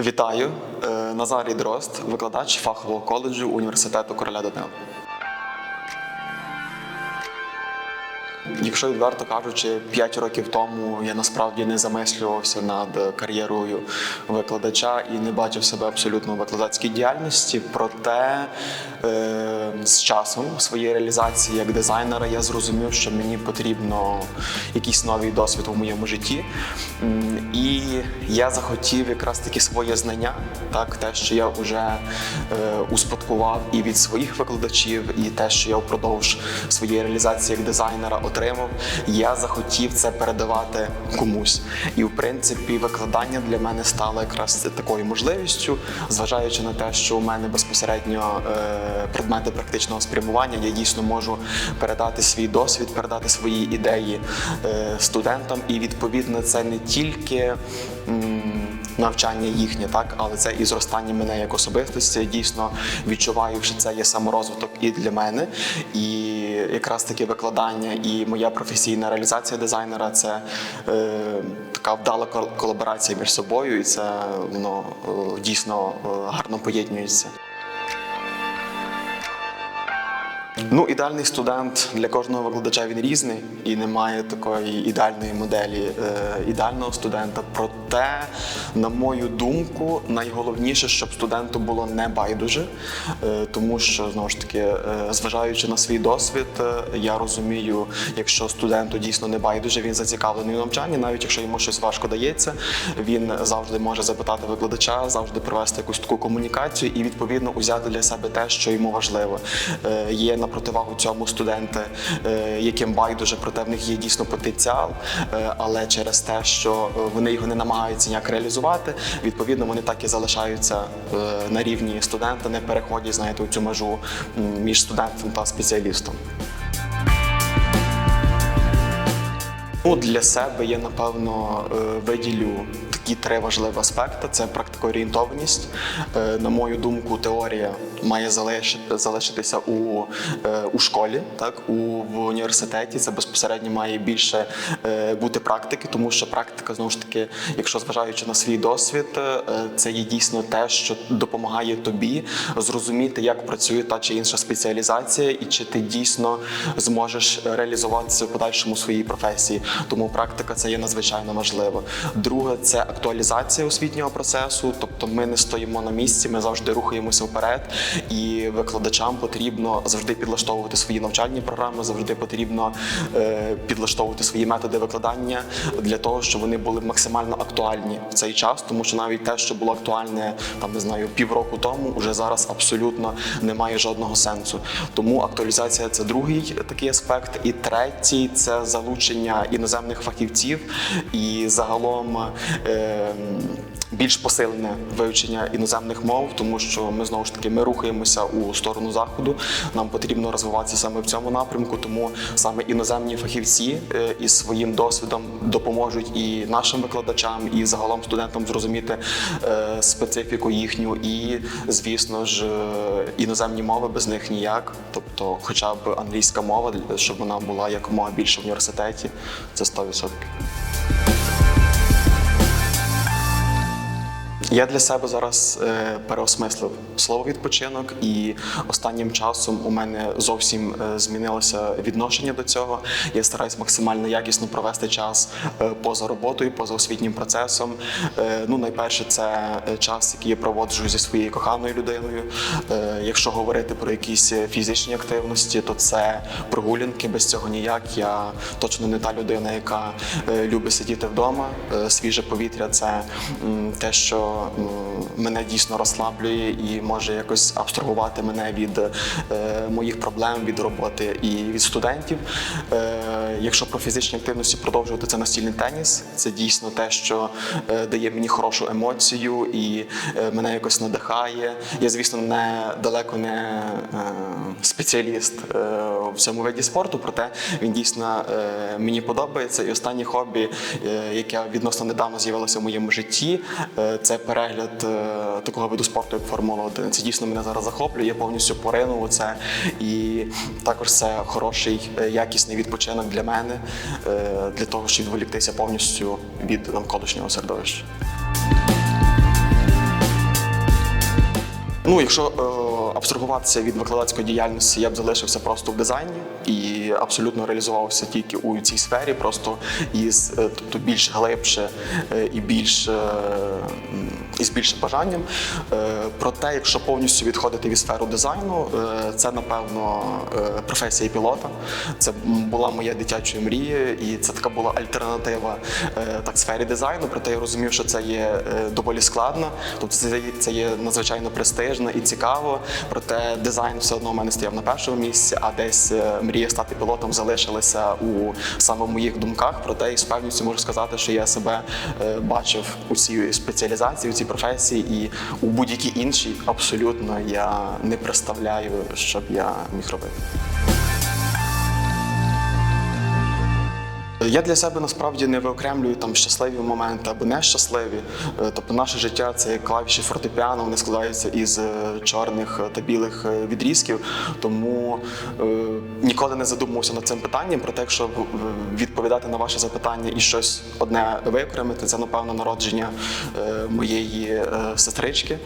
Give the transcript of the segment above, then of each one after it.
Вітаю, Е, Назарій Дрозд, викладач фахового коледжу університету короля Данила. Якщо відверто кажучи, 5 років тому я насправді не замислювався над кар'єрою викладача і не бачив себе абсолютно в викладацькій діяльності. Проте е, з часом своєї реалізації як дизайнера я зрозумів, що мені потрібно якийсь новий досвід у моєму житті. І я захотів якраз таки своє знання, так те, що я вже е, успадкував і від своїх викладачів, і те, що я впродовж своєї реалізації як дизайнера отримав, я захотів це передавати комусь. І в принципі, викладання для мене стало якраз такою можливістю, зважаючи на те, що у мене безпосередньо е, предмети практичного спрямування, я дійсно можу передати свій досвід, передати свої ідеї е, студентам, і відповідно це не тільки. Навчання їхнє, так, але це і зростання мене як особистості. Я дійсно відчуваю, що це є саморозвиток і для мене. І якраз таки викладання і моя професійна реалізація дизайнера це е, така вдала колаборація між собою, і це воно е, дійсно гарно поєднується. Ну, ідеальний студент для кожного викладача він різний і немає такої ідеальної моделі е, ідеального студента. Проте, на мою думку, найголовніше, щоб студенту було не байдуже, е, тому що знову ж таки, е, зважаючи на свій досвід, е, я розумію, якщо студенту дійсно не байдуже, він зацікавлений в навчанні, навіть якщо йому щось важко дається, він завжди може запитати викладача, завжди провести якусь таку комунікацію і відповідно узяти для себе те, що йому важливо. Є на противагу цьому студенти, яким байдуже, проте в них є дійсно потенціал, але через те, що вони його не намагаються ніяк реалізувати, відповідно вони так і залишаються е, на рівні студента, не переходять знаєте, у цю межу між студентом та спеціалістом. Ну, для себе я напевно е, виділю такі три важливі аспекти: це практикоорієнтованість. Е, На мою думку, теорія має залишити, залишитися у, е, у школі, так у в університеті. Це безпосередньо має більше е, бути практики, тому що практика знову ж таки, якщо зважаючи на свій досвід, е, це є дійсно те, що допомагає тобі зрозуміти, як працює та чи інша спеціалізація, і чи ти дійсно зможеш реалізуватися в подальшому своїй професії. Тому практика це є надзвичайно важливо. Друге це актуалізація освітнього процесу, тобто ми не стоїмо на місці, ми завжди рухаємося вперед, і викладачам потрібно завжди підлаштовувати свої навчальні програми, завжди потрібно е, підлаштовувати свої методи викладання для того, щоб вони були максимально актуальні в цей час, тому що навіть те, що було актуальне там не знаю півроку тому, уже зараз абсолютно не має жодного сенсу. Тому актуалізація це другий такий аспект. І третій це залучення іноземних фахівців і загалом. Е, більш посилене вивчення іноземних мов, тому що ми знову ж таки ми рухаємося у сторону заходу. Нам потрібно розвиватися саме в цьому напрямку, тому саме іноземні фахівці е, із своїм досвідом допоможуть і нашим викладачам, і загалом студентам зрозуміти е, специфіку їхню, і звісно ж е, іноземні мови без них ніяк. Тобто, хоча б англійська мова, щоб вона була якомога більше в університеті, це 100%. Я для себе зараз е, переосмислив слово відпочинок, і останнім часом у мене зовсім е, змінилося відношення до цього. Я стараюсь максимально якісно провести час е, поза роботою, поза освітнім процесом. Е, ну, найперше, це е, час, який я проводжу зі своєю коханою людиною. Е, якщо говорити про якісь фізичні активності, то це прогулянки. Без цього ніяк. Я точно не та людина, яка е, любить сидіти вдома. Е, свіже повітря це м, те, що мене дійсно розслаблює і може якось абстрагувати мене від е, моїх проблем, від роботи і від студентів. Якщо про фізичні активності продовжувати це настільний теніс, це дійсно те, що е, дає мені хорошу емоцію і е, мене якось надихає. Я, звісно, не далеко не е, спеціаліст в цьому виді спорту, проте він дійсно мені подобається. І останнє хобі, яке відносно недавно з'явилося в моєму житті, це перегляд такого виду спорту, як Формула 1. Це дійсно мене зараз захоплює. Я повністю поринув у це. І також це хороший якісний відпочинок для для мене, е, для того, щоб відволіктися повністю від навколишнього середовища. Ну, якщо е, абстрагуватися від викладацької діяльності, я б залишився просто в дизайні і абсолютно реалізувався тільки у цій сфері, просто із е, тобто більш глибше е, і більш е, із більшим бажанням. Проте, якщо повністю відходити від сфери дизайну, це напевно професія пілота. Це була моя дитяча мрія, і це така була альтернатива так сфері дизайну. Проте я розумів, що це є доволі складно. Тобто це є надзвичайно престижно і цікаво. Проте дизайн все одно в мене стояв на першому місці, а десь е, мрія стати пілотом залишилася у саме моїх думках. Проте і з певністю можу сказати, що я себе е, бачив у цій спеціалізації, у цій професії, і у будь-якій іншій абсолютно я не представляю, щоб я міг робити. Я для себе насправді не виокремлюю там щасливі моменти або нещасливі. Е, Тобто наше життя це як клавіші фортепіано, вони складаються із е, чорних та білих е, відрізків. Тому е, ніколи не задумувався над цим питанням. Проте, якщо в- в- відповідати на ваше запитання і щось одне виокремити, це напевно народження е, моєї е, сестрички.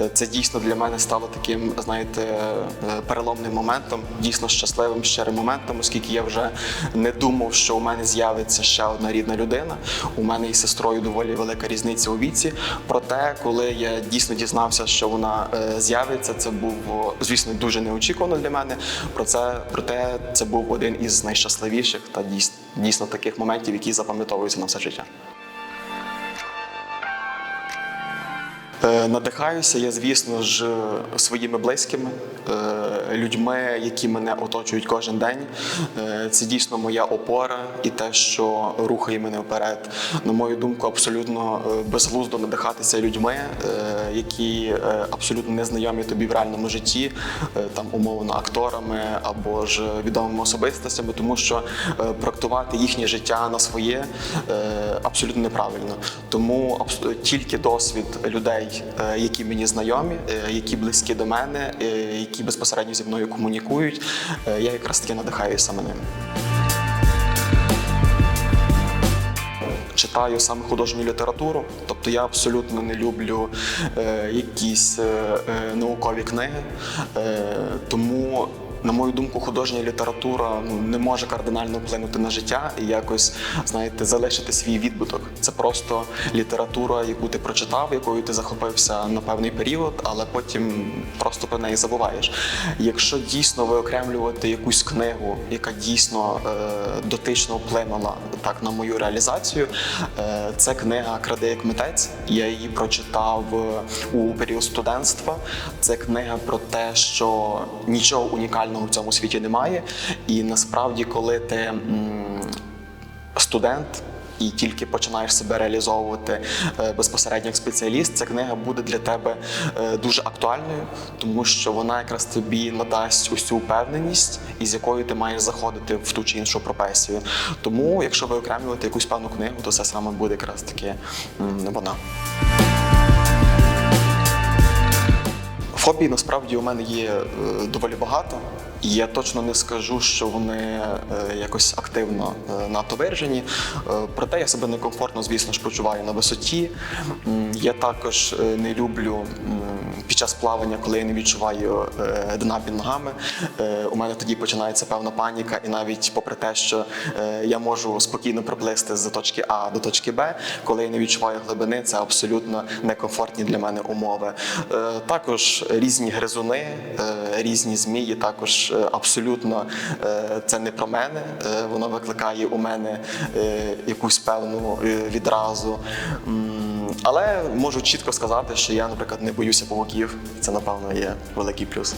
Е, Це дійсно для мене стало таким, знаєте, е, переломним моментом, дійсно щасливим, щирим моментом, оскільки я вже не думав, що у мене з'явиться ще одна рідна людина. У мене із сестрою доволі велика різниця у віці. Проте, коли я дійсно дізнався, що вона е, з'явиться, це був звісно дуже неочікувано для мене. Про це проте це був один із найщасливіших та дійсно таких моментів, які запам'ятовуються на все життя. Надихаюся я, звісно ж, своїми близькими, е, людьми, які мене оточують кожен день. Е, Це дійсно моя опора і те, що рухає мене вперед. На мою думку, абсолютно е, безглуздо надихатися людьми, е, які е, абсолютно незнайомі тобі в реальному житті, е, там умовно акторами або ж відомими особистостями, тому що е, проектувати їхнє життя на своє е, абсолютно неправильно. Тому тільки досвід людей, е, які мені знайомі, е, які близькі до мене, е, які безпосередньо зі мною комунікують, е, я якраз таки надихаюся саме ними. Читаю саме художню літературу, тобто я абсолютно не люблю е, якісь е, наукові книги, е, тому. На мою думку, художня література ну, не може кардинально вплинути на життя і якось, знаєте, залишити свій відбуток. Це просто література, яку ти прочитав, якою ти захопився на певний період, але потім просто про неї забуваєш. Якщо дійсно виокремлювати якусь книгу, яка дійсно е, дотично вплинула так на мою реалізацію, е, це книга Кради як митець. Я її прочитав е, у період студентства. Це книга про те, що нічого унікального в цьому світі немає. І насправді, коли ти студент. І тільки починаєш себе реалізовувати е, безпосередньо як спеціаліст, ця книга буде для тебе е, дуже актуальною, тому що вона якраз тобі надасть цю впевненість, із якою ти маєш заходити в ту чи іншу професію. Тому, якщо виокремлювати якусь певну книгу, то це саме буде якраз таки вона. Фобій насправді у мене є е, доволі багато, я точно не скажу, що вони е, якось активно нато надто виражені. Е, Проте я себе некомфортно, звісно ж, почуваю на висоті. Я також е, не люблю під час плавання, коли я не відчуваю е, дна під ногами. Е, У мене тоді починається певна паніка, і навіть попри те, що е, я можу спокійно приплисти з точки А до точки Б, коли я не відчуваю глибини, це абсолютно некомфортні для мене умови. Також різні гризуни, різні змії, також абсолютно це не про мене. Воно викликає у мене якусь певну відразу. Але можу чітко сказати, що я, наприклад, не боюся павуків. Це, напевно, є великий плюс.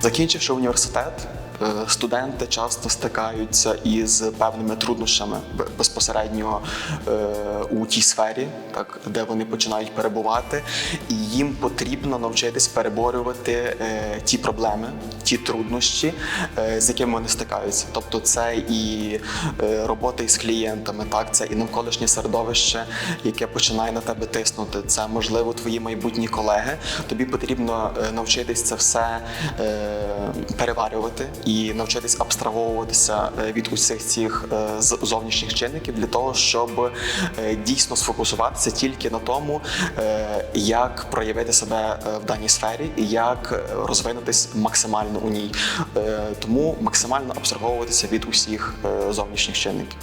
Закінчивши університет, студенти часто стикаються із певними труднощами безпосередньо е, у тій сфері, так, де вони починають перебувати, і їм потрібно навчитись переборювати е, ті проблеми, ті труднощі, е, з якими вони стикаються. Тобто, це і е, робота із клієнтами, так, це і навколишнє середовище, яке починає на тебе тиснути. Це можливо твої майбутні колеги. Тобі потрібно е, навчитись це все е, переварювати і навчитись абстраговуватися е, від усіх цих е, зовнішніх чинників для того, щоб е, дійсно сфокусуватися тільки на тому, як проявити себе в даній сфері і як розвинутись максимально у ній. Тому максимально абстраговуватися від усіх зовнішніх чинників.